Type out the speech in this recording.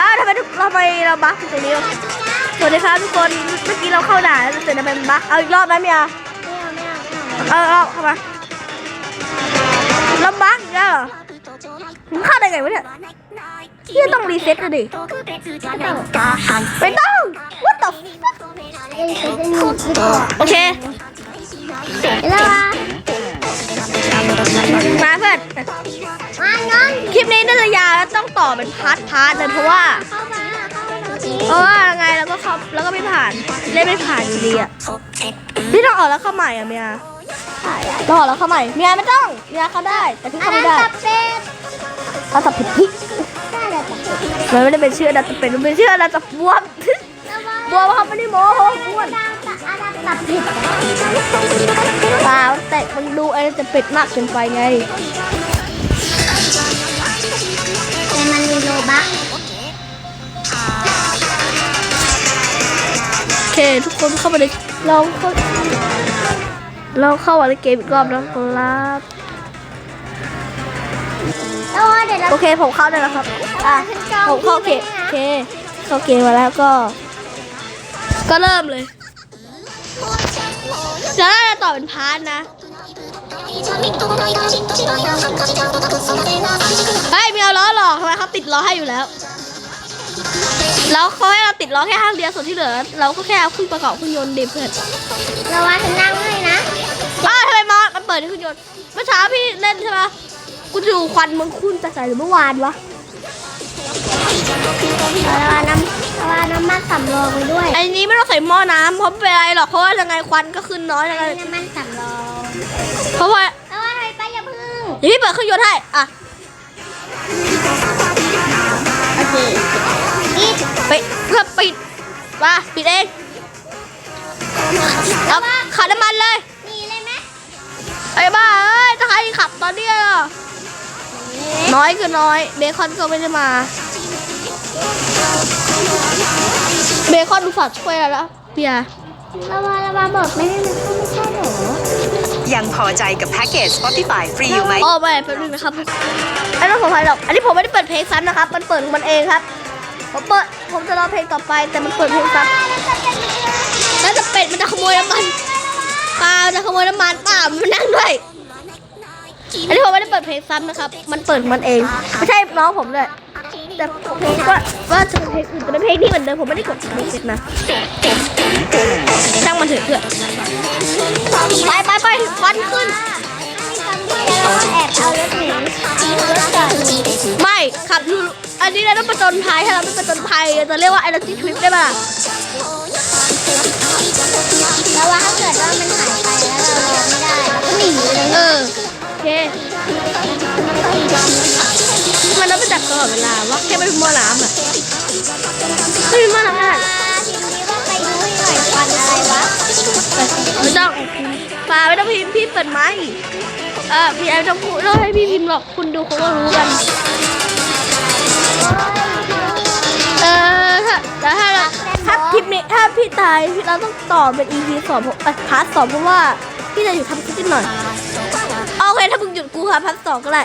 อ้าวทำไมทุกทำไมเราบั๊กอยู่ตรงนี้วะสวัสดีครับทุกคนเมื่อกี้เราเข้าด่านแล้วแต่ทำไมมันบั๊กเอาอีกรอบไหมเมียไม่เอาไม่เอาไม่เอาเอาเอาเข้ามาเราบั๊กอีกแล้วเหรอมึงเข้าได้ไงวะเนี่ยพี่ต้องรีเซ็ตเลยดิไม่ต้อง what the fuck เอ้ยจะได้หยุดดีกว่าโอเคแล้ววะมาเพื่อนมาน้อง คลิปนี้น่าจะยาวแล้วต้องต่อเป็นพาร์ทพาร์ทเลยเพราะว่า เพราะว่ายังไงเราก็เข้าแล้วก็ไม่ผ่านเล่นไม่ผ่านอยู่ดีอะพี่ต้องออกแล้วเข้าใหม่อะเมียต้องออกแล้วเข้าใหม่เมียไม่ต้องเมียเข้าได้แต่พี่เข้าไม่ได้เป็ดเอาสับผิดพี่ไมันไม่ได้เป็นชื่อดับเป็นมันเป็นชื่อดับบวมแล้วว่าบวมเขาไม่ได้โม้โหบ้วนดาวตับอันนั้นตับเป็ดเปล่าแต่มันดูไอ้จะเป็ดมากเกินไปไง มันมีโลบักโอเค ทุกคนเข้ามาในลองเข้าลองเข้ามาในเกมอีกรอบนะครับแล้วว่าเดี๋ยวเราโอเคผมเข้าได้แล้วครับอะผมเข้าเกมโอเคเข้าเกมมาแล้วก็ ก็เริ่มเลย แล้วเราจะต่อเป็นพาร์ทนะเฮ้ยมีเอาล้อหลอกทำไมเขาติดล้อให้อยู่แล้วแล้วเขาให้เราติดล้อแค่ข้างเดียวส่วนที่เหลือ เราก็แค่เอาขึ้นประกอบเครื่องยนต์ดิเพื่อนเราว่าฉันนั่งให้นะอ้าวทำไมมอสมันเปิดที่เครื่องยนต์เมื่อเช้าพี่เล่นใช่ไหมกูดูควันมันคุ้นแต่ใส่หรือเมื่อวานวะ เราว่าน้ำเราว่าน้ำมันสำรองไปด้วยไอ้นี้ไม่ต้องใส่หม้อน้ำเพราะไม่เป็นไรหรอกเพราะว่ายังไงควันก็ขึ้นน้อยยังไงน้ำมันสำรองเพราะว่าแล้วว่าทำไมป้าอย่าพึ่งเดี๋ยวพี่เปิดเครื่องยนต์ให้อะโอเคอีกไปเพื่อปิดมาปิดเองเอาขัดน้ำมันเลยมีเลยไหมไอ้บ้าเอ้ยจะใครขับตอนเนี้ยอะ น้อยคือน้อย เบคอนก็ไม่ได้มา เบคอนดูสัตว์ช่วยแล้วนะเบียร์เราว่าเราว่าบอกไม่ได้มันเข้าไม่ใช่เหรอยังพอใจกับแพ็กเกจ Spotify ฟรีอยู่ไหมโอ้ไม่แป๊บนึงนะครับไม่ต้องสงสัยหรอก อันนี้ผมไม่ได้เปิดเพลงซ้ำนะครับ มันเปิดของมันเองครับ ผมเปิด ผมจะรอเพลงต่อไปแต่มันเปิดเพลงซ้ำแล้วจะเป็ดมันจะขโมยน้ำมันเปล่าจะขโมยน้ำมันเปล่ามันนั่งด้วยอันนี้ผมไม่ได้ เปิดเพลงซ้ำนะครับ มันเปิดมันเอง ไม่ใช่น้องผมด้วยแต่ผมก็ว่าจะเป็นเพลงอื่นแต่เป็นเพลงที่เหมือนเดิมผมไม่ได้กดเพลงเสร็จนะช่างมันเถอะเพื่อนไปไปไปควันขึ้นแอบเอารถหนีไม่ขับดูอันนี้เราต้องประจนภัยถ้าเราไม่ประจนภัยจะเรียกว่า energy trip ได้ป่ะแล้วว่าถ้าเกิดว่ามันหายไปแล้ว ต้องไปจับตลอดเวลาว่าแค่ไม่ถึงหม้อน้ำอะไม่ถึงหม้อน้ำอะทีนี้ว่าไปดูให้หน่อยควันอะไรวะไม่ต้องปลาไม่ต้องพิมพ์พี่เปิดไม้เออพี่ไอ้ไม่ต้องพูดต้องให้พี่พิมพ์หรอกคุณดูเขาก็รู้กันเออถ้าแล้วถ้าเราถ้าคลิปนี้ถ้าพี่ตายเราต้องต่อเป็น EP สองเพราะเอ้ยพาร์ทสองเพราะว่าพี่จะอยู่ทำคลิปนิดหน่อยโอเคถ้ามึงหยุดกูค่ะพาร์ทสองก็ได้